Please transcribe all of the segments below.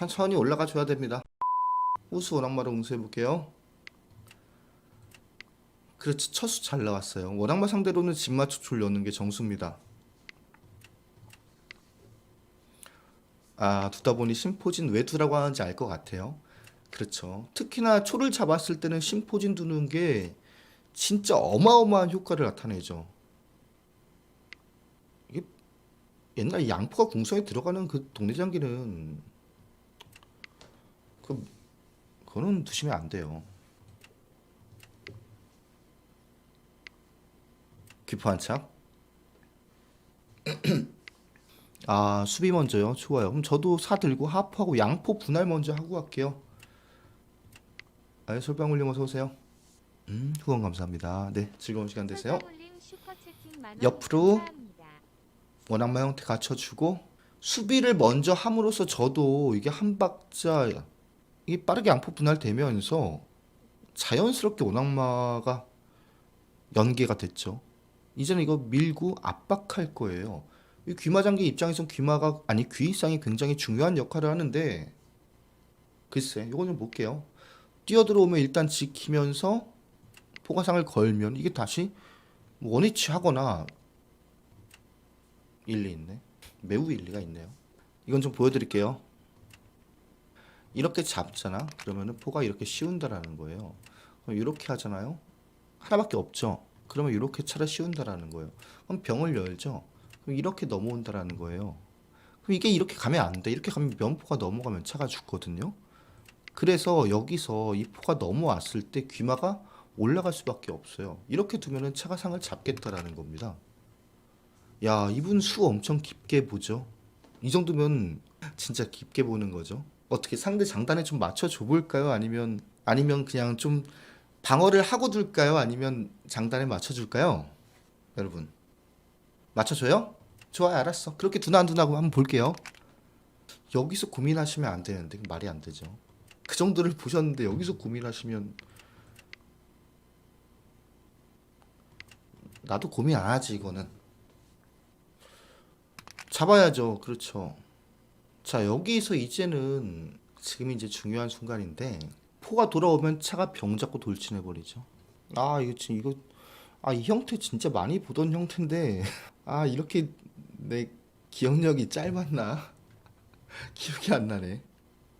천천히 올라가 줘야 됩니다. 우수 원악마로 응수해 볼게요. 그렇지 첫 수 잘 나왔어요. 원악마 상대로는 진마초초를 여는 게 정수입니다. 아 두다 보니 심포진 왜 두라고 하는지 알 것 같아요. 그렇죠. 특히나 초를 잡았을 때는 심포진 두는 게 진짜 어마어마한 효과를 나타내죠. 옛날 양포가 궁성에 들어가는 그 동네 장기는 그 그거는 두시면 안 돼요. 귀포 한착. 아 수비 먼저요. 좋아요. 그럼 저도 사 들고 하프하고 양포 분할 먼저 하고 갈게요. 아예 솔방울님 어서 오세요. 음 후원 감사합니다. 네 즐거운 시간 되세요. 옆으로. 원악마 형태 갖춰주고 수비를 먼저 함으로써 저도 이게 한 박자 이게 빠르게 양포 분할되면서 자연스럽게 원악마가 연계가 됐죠. 이제는 이거 밀고 압박할 거예요. 이 귀마장기 입장에선 귀마가 아니 귀이상이 굉장히 중요한 역할을 하는데 글쎄 이거 좀 볼게요. 뛰어들어오면 일단 지키면서 포가상을 걸면 이게 다시 뭐 원위치 하거나 일리 있네. 매우 일리가 있네요. 이건 좀 보여드릴게요. 이렇게 잡잖아. 그러면은 포가 이렇게 씌운다라는 거예요. 그럼 이렇게 하잖아요. 하나밖에 없죠. 그러면 이렇게 차를 씌운다라는 거예요. 그럼 병을 열죠. 그럼 이렇게 넘어온다라는 거예요. 그럼 이게 이렇게 가면 안 돼. 이렇게 가면 면포가 넘어가면 차가 죽거든요. 그래서 여기서 이 포가 넘어왔을 때 귀마가 올라갈 수밖에 없어요. 이렇게 두면은 차가 상을 잡겠다라는 겁니다. 야, 이분 수 엄청 깊게 보죠. 이 정도면 진짜 깊게 보는 거죠. 어떻게 상대 장단에 좀 맞춰 줘 볼까요? 아니면 아니면 그냥 좀 방어를 하고 둘까요? 아니면 장단에 맞춰 줄까요? 여러분. 맞춰 줘요? 좋아요. 알았어. 그렇게 두나 안 두나고 한번 볼게요. 여기서 고민하시면 안 되는데 말이 안 되죠. 그 정도를 보셨는데 여기서 고민하시면 나도 고민 안 하지 이거는. 잡아야죠. 그렇죠. 자, 여기서 이제는 지금 이제 중요한 순간인데 포가 돌아오면 차가 병 잡고 돌진해 버리죠. 아, 이거 지금 이거 아, 이 형태 진짜 많이 보던 형태인데 아, 이렇게 내 기억력이 짧았나? 기억이 안 나네.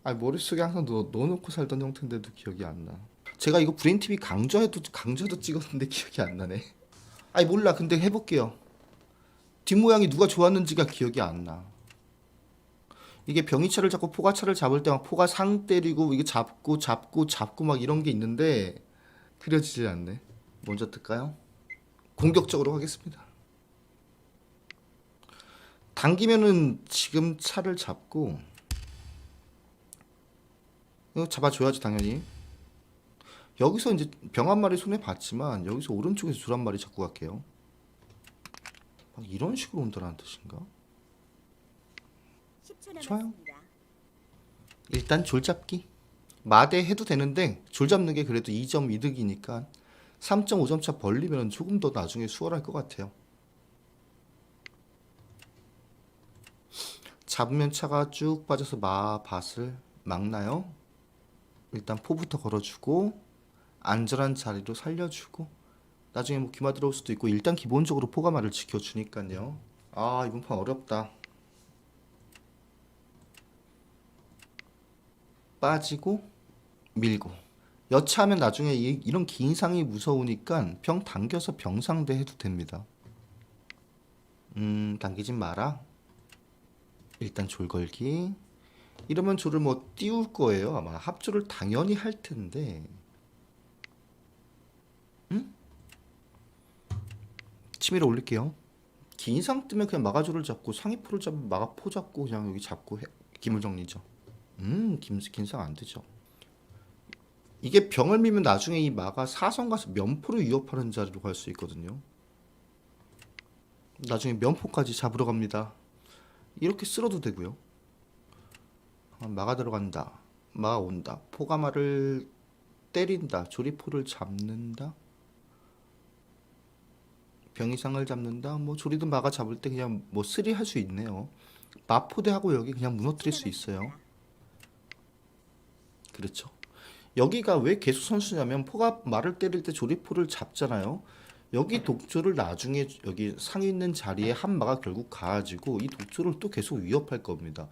아, 머릿속에 항상 넣, 넣어놓고 살던 형태인데도 기억이 안 나. 제가 이거 브레인 TV 강좌에도 강좌도 찍었는데 기억이 안 나네. 아니 몰라. 근데 해볼게요. 뒷모양이 누가 좋았는지가 기억이 안 나. 이게 병이차를 잡고 포가차를 잡을 때 막 포가 상 때리고 이게 잡고 잡고 잡고 막 이런 게 있는데 그려지지 않네. 먼저 뜰까요? 공격적으로 하겠습니다. 당기면은 지금 차를 잡고 이거 잡아줘야지 당연히. 여기서 이제 병 한 마리 손에 봤지만 여기서 오른쪽에서 줄 한 마리 잡고 갈게요. 막 이런 식으로 온다는 뜻인가? 좋아요. 일단 줄 잡기. 마대 해도 되는데 줄 잡는 게 그래도 2점 이득이니까 3.5점 차 벌리면 조금 더 나중에 수월할 것 같아요. 잡으면 차가 쭉 빠져서 마밭을 막나요? 일단 포부터 걸어주고 안전한 자리로 살려주고 나중에 뭐 기마 들어올 수도 있고 일단 기본적으로 포가마를 지켜주니까요. 아 이번 판 어렵다. 빠지고 밀고 여차하면 나중에 이, 이런 긴 상이 무서우니까 병 당겨서 병상대 해도 됩니다. 음 당기진 마라. 일단 졸 걸기. 이러면 졸을 뭐 띄울 거예요. 아마 합조를 당연히 할 텐데. 응? 치밀어 올릴게요. 긴 상 뜨면 그냥 마가조를 잡고 상위포를 잡으면 마가포 잡고 그냥 여기 잡고 해, 기물 정리죠. 음, 김긴상 안 되죠. 이게 병을 미면 나중에 이 마가 사선 가서 면포를 위협하는 자리로 갈 수 있거든요. 나중에 면포까지 잡으러 갑니다. 이렇게 쓸어도 되고요. 아, 마가 들어간다. 마가 온다. 포가마를 때린다. 조리포를 잡는다. 병이상을 잡는다. 뭐 조리든 마가 잡을 때 그냥 뭐 쓰리 할 수 있네요. 마포대하고 여기 그냥 무너뜨릴 수 있어요. 그렇죠? 여기가 왜 계속 선수냐면 포가 말을 때릴 때 조리포를 잡잖아요. 여기 독조를 나중에 여기 상에 있는 자리에 한마가 결국 가가지고 이 독조를 또 계속 위협할 겁니다.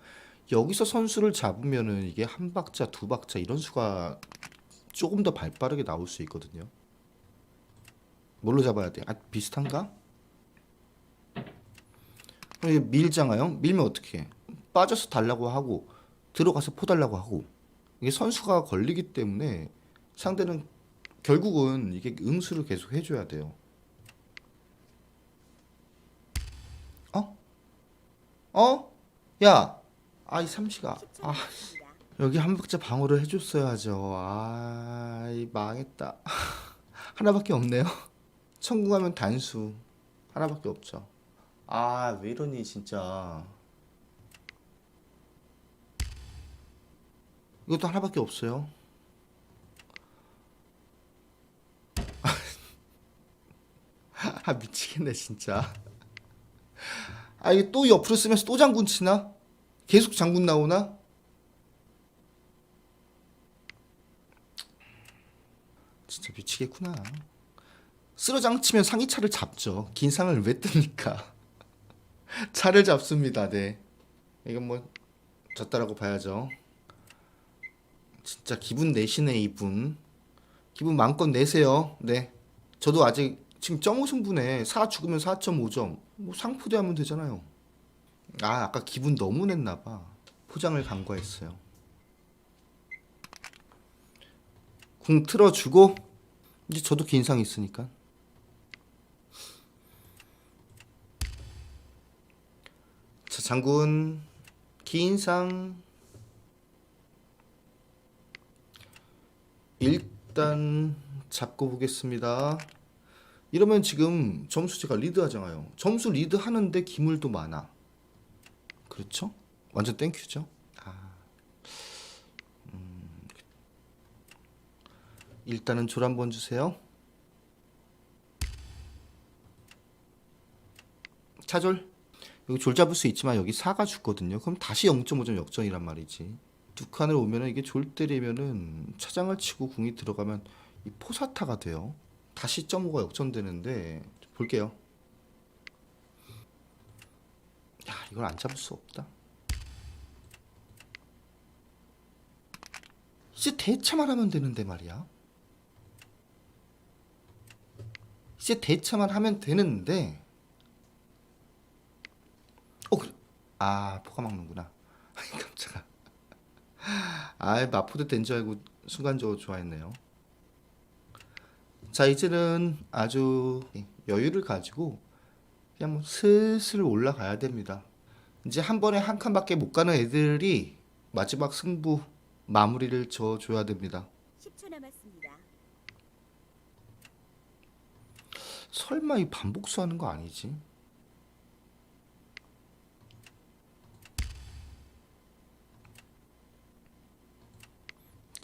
여기서 선수를 잡으면은 이게 한 박자, 두 박자 이런 수가 조금 더 발빠르게 나올 수 있거든요. 뭘로 잡아야 돼? 아, 비슷한가? 이게 밀잖아요. 밀면 어떻게 해? 빠져서 달라고 하고 들어가서 포 달라고 하고 이게 선수가 걸리기 때문에 상대는 결국은 이게 응수를 계속 해줘야 돼요. 어? 어? 야, 아이 삼시가 아 여기 한 박자 방어를 해줬어야죠. 아이 망했다. 하나밖에 없네요. 성공하면 단수 하나밖에 없죠. 아 왜 이러니 진짜. 이것도 하나밖에 없어요. 아 미치겠네 진짜. 아 이게 또 옆으로 쓰면서 또 장군 치나? 계속 장군 나오나? 진짜 미치겠구나. 쓰러장 치면 상위 차를 잡죠. 긴 상을 왜 뜹니까? 차를 잡습니다. 네. 이건 뭐 졌다라고 봐야죠. 진짜 기분 내시네 이분. 기분 마음껏 내세요. 네. 저도 아직 지금 점오 승분에 4 죽으면 4.5점. 뭐 상푸대하면 되잖아요. 아 아까 기분 너무 냈나 봐. 포장을 간과했어요. 궁 틀어주고 이제 저도 긴상 있으니까. 자 장군 긴상 일단 잡고 보겠습니다. 이러면 지금 점수 제가 리드하잖아요. 점수 리드하는데 기물도 많아. 그렇죠? 완전 땡큐죠? 아, 음, 일단은 졸 한번 주세요. 차졸. 여기 졸 잡을 수 있지만 여기 4가 죽거든요. 그럼 다시 0.5점 역전이란 말이지. 두 칸을 오면은 이게 졸 때리면은 차장을 치고 궁이 들어가면 이 포사타가 돼요. 다시 점오가 역전되는데 볼게요. 야 이걸 안 잡을 수 없다. 이제 대차만 하면 되는데 말이야. 이제 대차만 하면 되는데. 어 그래. 아 포가 막는구나. 깜짝아. 아 마포드 된줄 알고 순간적으로 좋아했네요. 자 이제는 아주 여유를 가지고 그냥 뭐 슬슬 올라가야 됩니다. 이제 한 번에 한 칸밖에 못 가는 애들이 마지막 승부 마무리를 져줘야 됩니다. 10초 남았습니다. 설마 이 반복수 하는 거 아니지?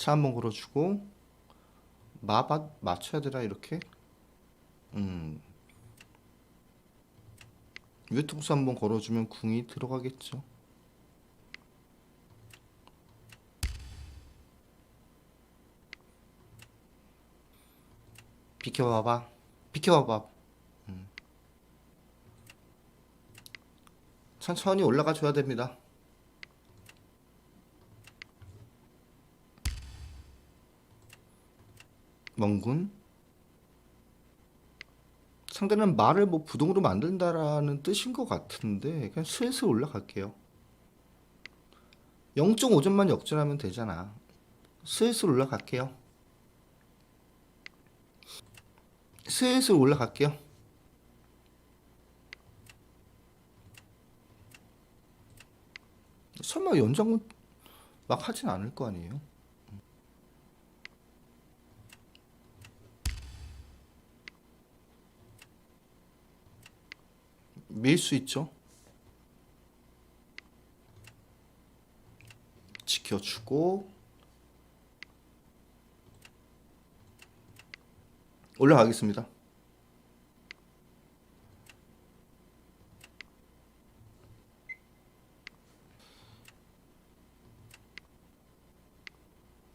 차 한 번 걸어주고 마바 맞춰야 되나 이렇게? 음 외통수 한 번 걸어주면 궁이 들어가겠죠. 비켜봐봐. 비켜봐봐. 음. 천천히 올라가 줘야 됩니다. 멍군. 상대는 말을 뭐 부동으로 만든다라는 뜻인 것 같은데 그냥 슬슬 올라갈게요. 0.5점만 역전하면 되잖아. 슬슬 올라갈게요. 슬슬 올라갈게요. 설마 연장은 막 하진 않을 거 아니에요? 밀 수 있죠. 지켜주고 올라가겠습니다.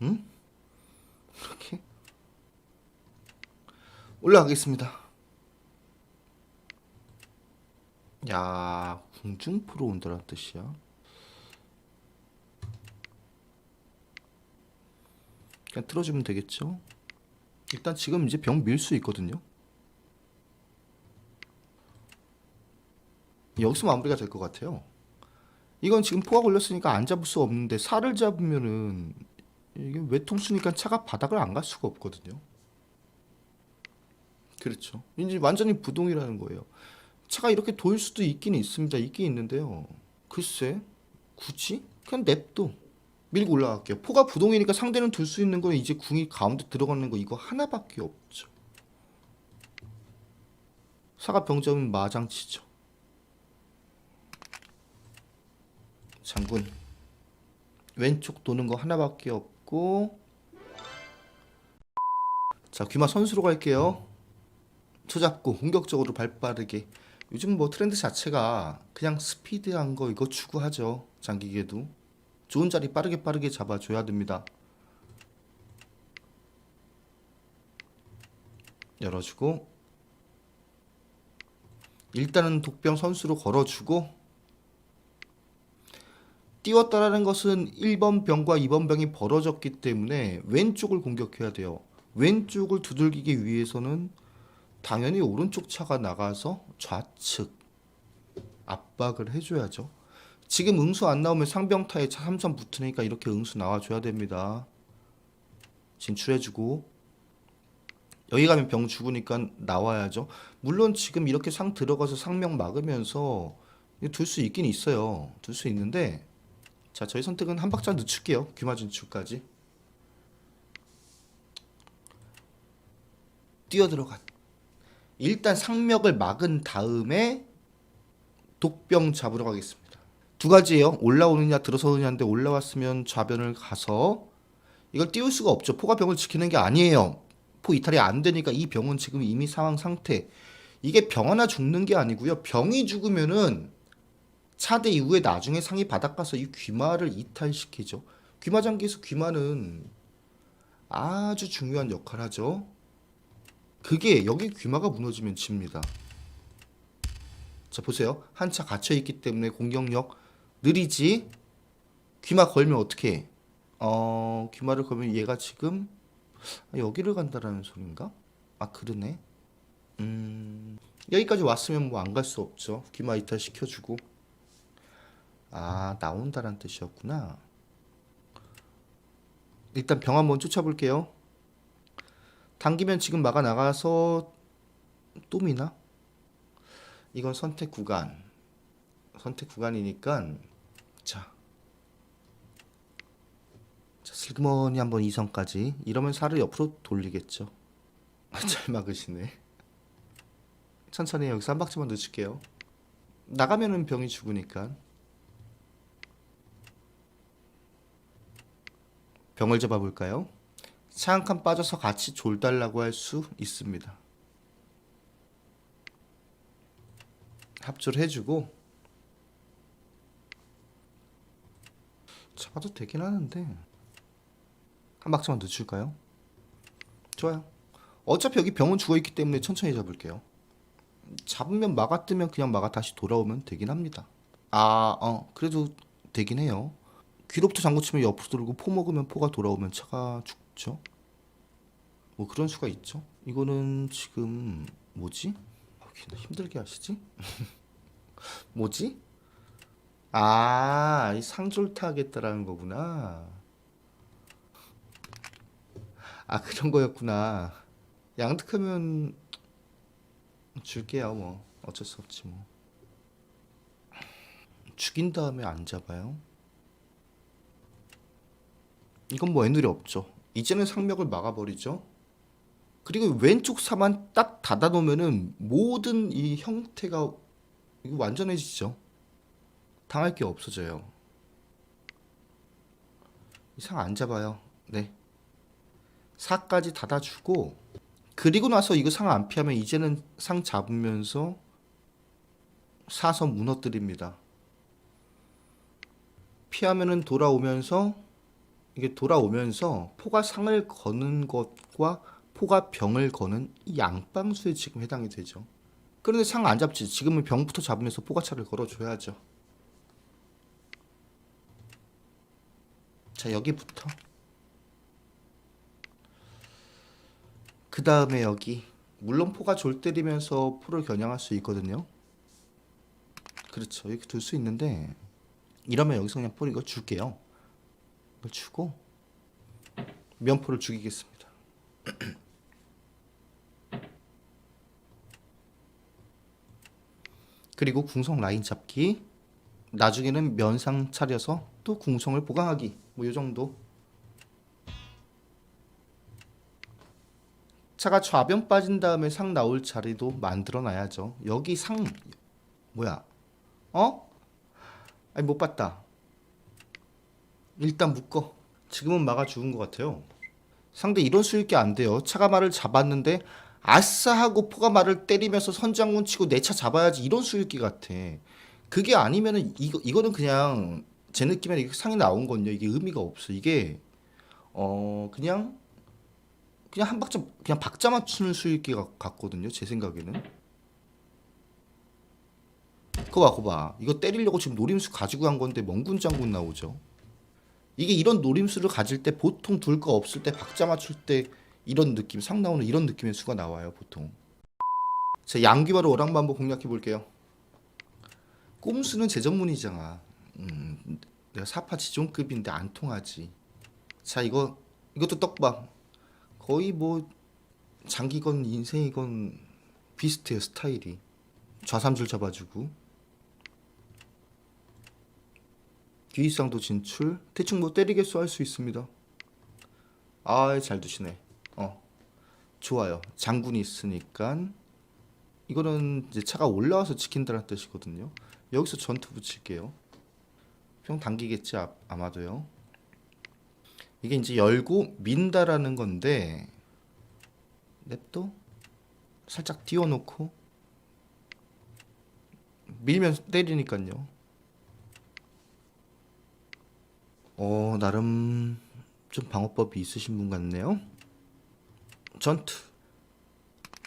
응? 이렇게 올라가겠습니다. 야, 궁중포로 온다는 뜻이야. 그냥 틀어주면 되겠죠? 일단 지금 이제 병 밀 수 있거든요. 여기서 마무리가 될 것 같아요. 이건 지금 포가 걸렸으니까 안 잡을 수 없는데 살을 잡으면은 이게 외통수니까 차가 바닥을 안 갈 수가 없거든요. 그렇죠. 이제 완전히 부동이라는 거예요. 차가 이렇게 돌 수도 있긴 있습니다. 있긴 있는데요. 글쎄, 굳이? 그냥 냅둬. 밀고 올라갈게요. 포가 부동이니까 상대는 둘 수 있는 건 이제 궁이 가운데 들어가는 거 이거 하나밖에 없죠. 사가 병점은 마장치죠. 장군 왼쪽 도는 거 하나밖에 없고 자 귀마 선수로 갈게요. 초잡고 공격적으로 발빠르게 요즘 뭐 트렌드 자체가 그냥 스피드한 거 이거 추구하죠 장기계도. 좋은 자리 빠르게 빠르게 잡아줘야 됩니다. 열어주고 일단은 독병 선수로 걸어주고 띄웠다라는 것은 1번 병과 2번 병이 벌어졌기 때문에 왼쪽을 공격해야 돼요. 왼쪽을 두들기기 위해서는 당연히 오른쪽 차가 나가서 좌측 압박을 해줘야죠. 지금 응수 안 나오면 상병타에 차 3선 붙으니까 이렇게 응수 나와줘야 됩니다. 진출해주고 여기 가면 병 죽으니까 나와야죠. 물론 지금 이렇게 상 들어가서 상명 막으면서 둘 수 있긴 있어요. 둘 수 있는데 자 저희 선택은 한 박자 늦출게요. 귀마 진출까지 뛰어 들어간 일단 상명을 막은 다음에 독병 잡으러 가겠습니다. 두 가지예요. 올라오느냐 들어서느냐인데 올라왔으면 좌변을 가서 이걸 띄울 수가 없죠. 포가 병을 지키는 게 아니에요. 포 이탈이 안 되니까 이 병은 지금 이미 상황 상태. 이게 병 하나 죽는 게 아니고요. 병이 죽으면은 차대 이후에 나중에 상이 바닥 가서 이 귀마를 이탈시키죠. 귀마 장기에서 귀마는 아주 중요한 역할을 하죠. 그게 여기 귀마가 무너지면 집니다. 자 보세요. 한차 갇혀 있기 때문에 공격력 느리지. 귀마 걸면 어떻게? 해? 어 귀마를 걸면 얘가 지금 아, 여기를 간다라는 소린가? 아 그러네. 음 여기까지 왔으면 뭐 안 갈 수 없죠. 귀마 이탈 시켜주고. 아 나온다란 뜻이었구나. 일단 병 한번 쫓아볼게요. 당기면 지금 막아 나가서 또 미나? 이건 선택 구간. 선택 구간이니까 자. 자, 슬그머니 한번 이성까지. 이러면 살을 옆으로 돌리겠죠. 잘 막으시네. 천천히 여기서 한 박자만 늦출게요. 나가면은 병이 죽으니까. 병을 잡아볼까요? 차 한 칸 빠져서 같이 졸달라고 할 수 있습니다. 합조를 해주고 잡아도 되긴 하는데 한 박자만 늦출까요? 좋아요. 어차피 여기 병은 죽어있기 때문에 천천히 잡을게요. 잡으면 막아 뜨면 그냥 막아 다시 돌아오면 되긴 합니다. 아, 어, 그래도 되긴 해요. 귀로부터 장구 치면 옆으로 돌고 포 먹으면 포가 돌아오면 차가 죽 죠. 뭐 그런 수가 있죠. 이거는 지금 뭐지? 아, 힘들게 하시지? 뭐지? 아, 이 상졸타 하겠다라는 거구나. 아, 그런 거였구나. 양득하면 줄게요, 뭐. 어쩔 수 없지, 뭐. 죽인 다음에 안 잡아요? 이건 뭐 애누리 없죠. 이제는 상명을 막아버리죠. 그리고 왼쪽 사만 딱 닫아놓으면은 모든 이 형태가 완전해지죠. 당할 게 없어져요. 이상 안 잡아요. 네. 사까지 닫아주고 그리고 나서 이거 상 안 피하면 이제는 상 잡으면서 사서 무너뜨립니다. 피하면은 돌아오면서 이게 돌아오면서 포가 상을 거는 것과 포가 병을 거는 이 양방수에 지금 해당이 되죠. 그런데 상 안 잡지. 지금은 병부터 잡으면서 포가 차를 걸어줘야죠. 자 여기부터 그 다음에 여기 물론 포가 졸 때리면서 포를 겨냥할 수 있거든요. 그렇죠. 이렇게 둘 수 있는데 이러면 여기서 그냥 포를 이거 줄게요. 주고 면포를 죽이겠습니다. 그리고 궁성 라인 잡기. 나중에는 면상 차려서 또 궁성을 보강하기. 뭐 요 정도. 차가 좌변 빠진 다음에 상 나올 자리도 만들어 놔야죠. 여기 상 뭐야? 어? 아니 못 봤다. 일단 묶어. 지금은 막아 죽은 것 같아요. 상대 이런 수익이 안 돼요. 차가 말을 잡았는데 아싸 하고 포가 말을 때리면서 선장군 치고 내 차 잡아야지 이런 수익기 같아. 그게 아니면은 이거 이거는 그냥 제 느낌에 이게 상이 나온 건요. 이게 의미가 없어. 이게 어 그냥 그냥 한 박자 그냥 박자 맞추는 수익기 같거든요. 제 생각에는. 그거 봐, 그거 봐. 이거 때리려고 지금 노림수 가지고 간 건데 멍군 장군 나오죠. 이게 이런 노림수를 가질 때 보통 둘 거 없을 때 박자 맞출 때 이런 느낌 상 나오는 이런 느낌의 수가 나와요 보통. 자 양귀바로 오랑반보 공략해 볼게요. 꼼수는 제 전문이잖아. 음, 내가 사파 지존급인데 안 통하지. 자 이거 이것도 떡밥. 거의 뭐 장기건 인생이건 비슷해요 스타일이. 좌삼줄 잡아주고 뒤상도 진출 대충 뭐 때리겠어 할수 있습니다. 아 잘 두시네. 어 좋아요. 장군이 있으니까 이거는 이제 차가 올라와서 지킨다는 뜻이거든요. 여기서 전투 붙일게요. 평 당기겠지 아, 아마도요. 이게 이제 열고 민다라는 건데 냅둬 살짝 띄워놓고 밀면 때리니까요. 어 나름 좀 방어법이 있으신 분 같네요. 전투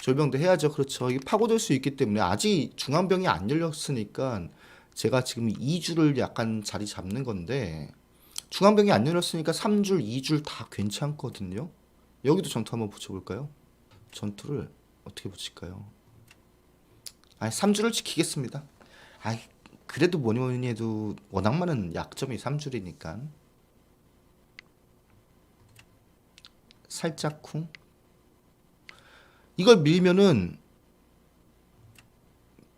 졸병도 해야죠. 그렇죠. 이게 파고들 수 있기 때문에 아직 중앙병이 안 열렸으니까 제가 지금 2줄을 약간 자리 잡는 건데 중앙병이 안 열렸으니까 3줄, 2줄 다 괜찮거든요. 여기도 전투 한번 붙여볼까요? 전투를 어떻게 붙일까요? 아니 3줄을 지키겠습니다. 아이 그래도 뭐니 뭐니 해도 워낙 많은 약점이 3줄이니까 살짝 쿵 이걸 밀면은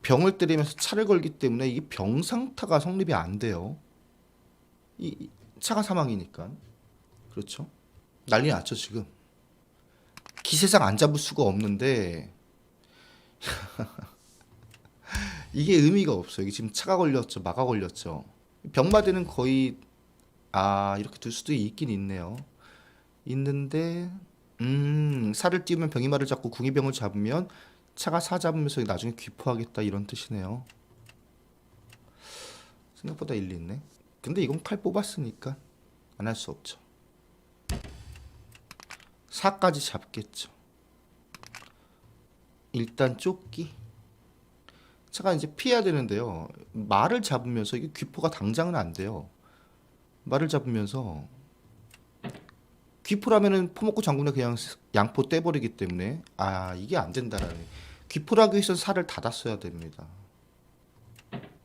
병을 때리면서 차를 걸기 때문에 이게 병상타가 성립이 안 돼요. 이이 차가 사망이니까 그렇죠. 난리 났죠 지금. 기세상 안 잡을 수가 없는데 이게 의미가 없어요. 이게 지금 차가 걸렸죠, 마가 걸렸죠. 병마대는 거의 아 이렇게 둘 수도 있긴 있네요. 있는데 음 살을 띄우면 병이마를 잡고 궁이병을 잡으면 차가 사 잡으면서 나중에 귀포하겠다 이런 뜻이네요. 생각보다 일리 있네. 근데 이건 칼 뽑았으니까 안 할 수 없죠. 사까지 잡겠죠. 일단 쫓기. 차가 이제 피해야 되는데요. 말을 잡으면서 이게 귀포가 당장은 안 돼요. 말을 잡으면서 귀포라면은 포먹고 장군에 그냥 양포 떼버리기 때문에 아 이게 안 된다라는 귀포라기 위해서 살을 닫았어야 됩니다.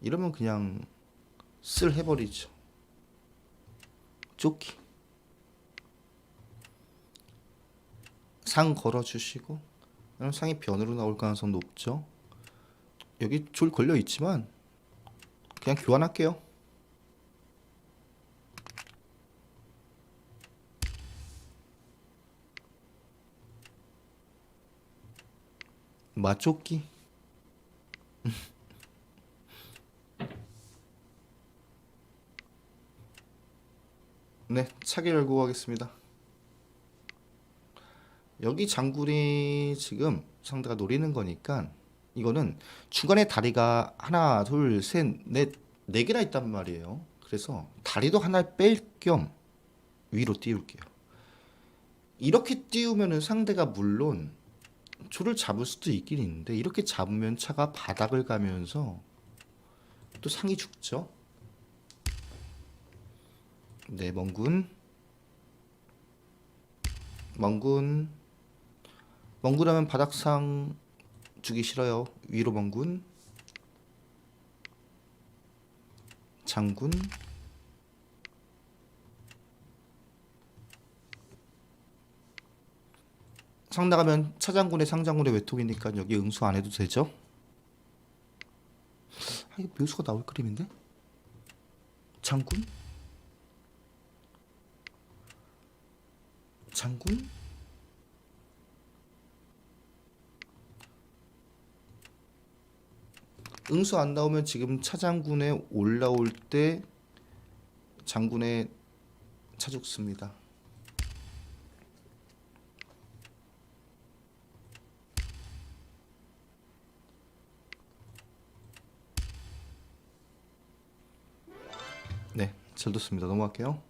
이러면 그냥 쓸 해버리죠. 쫓기 상 걸어주시고 그럼 상이 변으로 나올 가능성 높죠. 여기 줄 걸려 있지만 그냥 교환할게요. 맞쫓기 네 차기 열고 가겠습니다. 여기 장군이 지금 상대가 노리는 거니까 이거는 중간에 다리가 하나 둘 셋 넷 네 개나 있단 말이에요. 그래서 다리도 하나 뺄 겸 위로 띄울게요. 이렇게 띄우면은 상대가 물론 조를 잡을 수도 있긴 있는데 이렇게 잡으면 차가 바닥을 가면서 또 상이 죽죠. 네, 멍군. 멍군. 멍군하면 바닥상 주기 싫어요. 위로 멍군. 장군. 상 나가면 차장군의 상장군의 외통이니까 여기 응수 안 해도 되죠? 아, 이거 묘수가 나올 그림인데? 장군? 장군? 응수 안 나오면 지금 차장군에 올라올 때 장군에 차 죽습니다. 잘 뒀습니다. 넘어갈게요.